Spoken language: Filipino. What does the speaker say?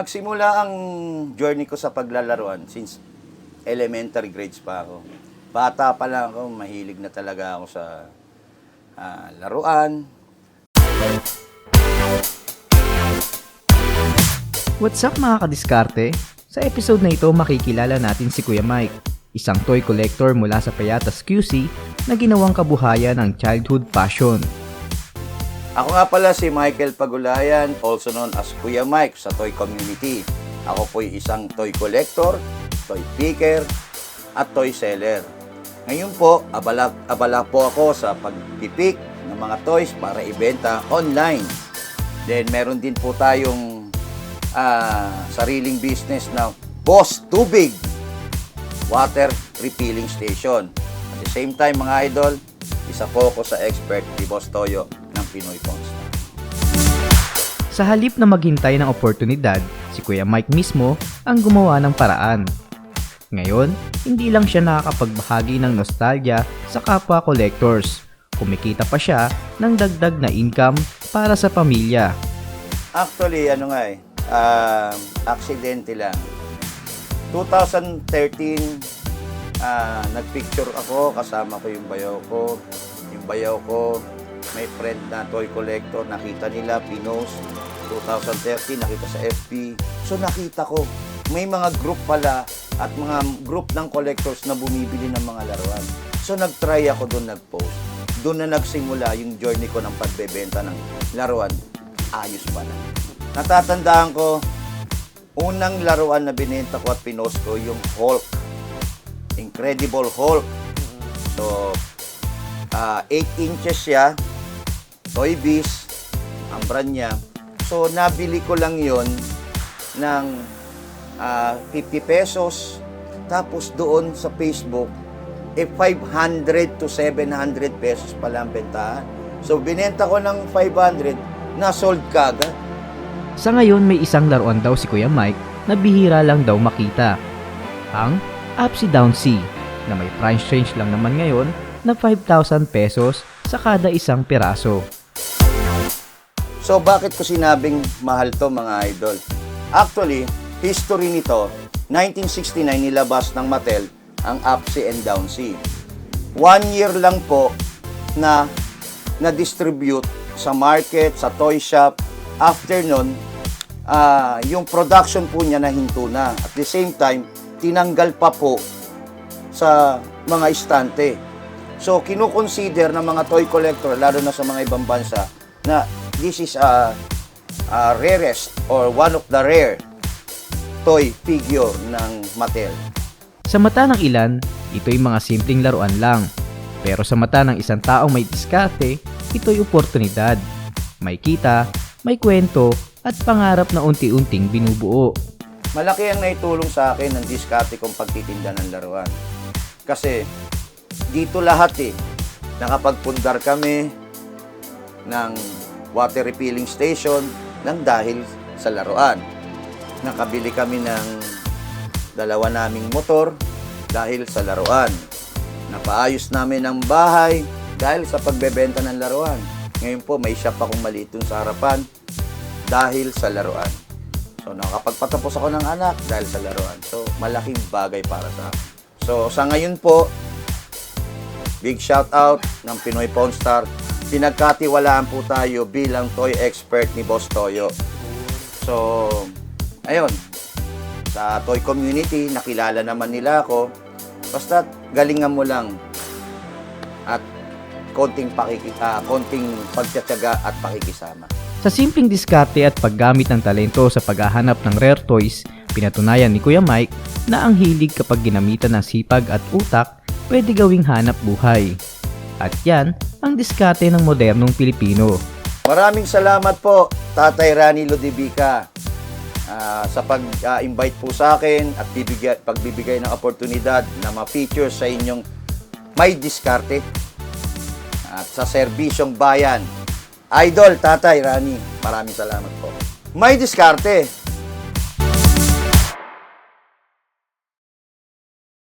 nagsimula ang journey ko sa paglalaruan since elementary grades pa ako. Bata pa lang ako, mahilig na talaga ako sa ah, laruan. What's up mga kadiskarte? Sa episode na ito makikilala natin si Kuya Mike, isang toy collector mula sa Payatas QC na ginawang kabuhayan ng childhood passion. Ako nga pala si Michael Pagulayan, also known as Kuya Mike sa toy community. Ako po'y isang toy collector, toy picker, at toy seller. Ngayon po, abala, abala po ako sa pagpipik ng mga toys para ibenta online. Then meron din po tayong ah, sariling business na Boss Tubig Water Refilling Station. At the same time mga idol, isa po ako sa expert ni Boss Toyo Pinoy Pawnstar. Sa halip na maghintay ng oportunidad, si Kuya Mike mismo ang gumawa ng paraan. Ngayon, hindi lang siya nakakapagbahagi ng nostalgia sa kapwa collectors. Kumikita pa siya ng dagdag na income para sa pamilya. Actually, ano nga eh, um, aksidente lang. 2013, ah, nagpicture ako, kasama ko yung bayaw ko. Yung bayaw ko, may friend na toy collector, nakita nila, pinost. 2013, nakita sa FB. So nakita ko, may mga group pala at mga group ng collectors na bumibili ng mga laruan. So nag-try ako doon nag-post. Doon na nagsimula yung journey ko ng pagbebenta ng laruan. Ayos pala. Natatandaan ko, unang laruan na binenta ko at pinost ko yung Hulk. Incredible Hulk. So, ah, 8 inches siya. Toy Biz, ang brand niya. So, nabili ko lang yon ng ah, 50 pesos. Tapos doon sa Facebook, eh 500 to 700 pesos pala ang bentahan. So, binenta ko ng 500, na-sold kagad. Sa ngayon may isang laruan daw si Kuya Mike na bihira lang daw makita. Ang Upsy Downsy na may price range lang naman ngayon na 5,000 pesos sa kada isang piraso. So bakit ko sinabing mahal to mga idol? Actually, history nito, 1969 nilabas ng Mattel ang Upsy and Downsy. One year lang po na na-distribute sa market, sa toy shop. After nun, ah, yung production po niya nahinto na. At the same time, tinanggal pa po sa mga istante. So, kinukonsider ng mga toy collector, lalo na sa mga ibang bansa, na this is a, a rarest or one of the rare toy figure ng Mattel. Sa mata ng ilan, ito'y mga simpleng laruan lang. Pero sa mata ng isang taong may diskarte, ito'y oportunidad. May kita, may kwento, at pangarap na unti-unting binubuo. Malaki ang naitulong sa akin ng diskarte kong pagtitinda ng laruan. Kasi dito lahat eh, nakapagpundar kami ng water refilling station nang dahil sa laruan. Nakabili kami ng dalawa naming motor dahil sa laruan. Napaayos namin ang bahay dahil sa pagbebenta ng laruan. Ngayon po, may shop akong maliit sa harapan dahil sa laruan. So, nakapagpatapos ako ng anak dahil sa laruan. So, malaking bagay para sa akin. So, sa ngayon po, big shout out ng Pinoy Pawn Star. Pinagkatiwalaan po tayo bilang toy expert ni Boss Toyo. So, ayun. Sa toy community, nakilala naman nila ako. Basta galingan mo lang at konting pakiki, ah, konting pagtsatsaga at pakikisama. Sa simpleng diskarte at paggamit ng talento sa paghahanap ng rare toys, pinatunayan ni Kuya Mike na ang hilig kapag ginamitan ng sipag at utak pwede gawing hanap buhay. At yan ang diskarte ng modernong Pilipino. Maraming salamat po, Tatay Rani Lodibica, ah, sa pag-invite po sa akin at bibigay, pagbibigay ng oportunidad na ma-feature sa inyong may diskarte at sa serbisyong bayan. Idol, Tatay Rani, maraming salamat po. May diskarte.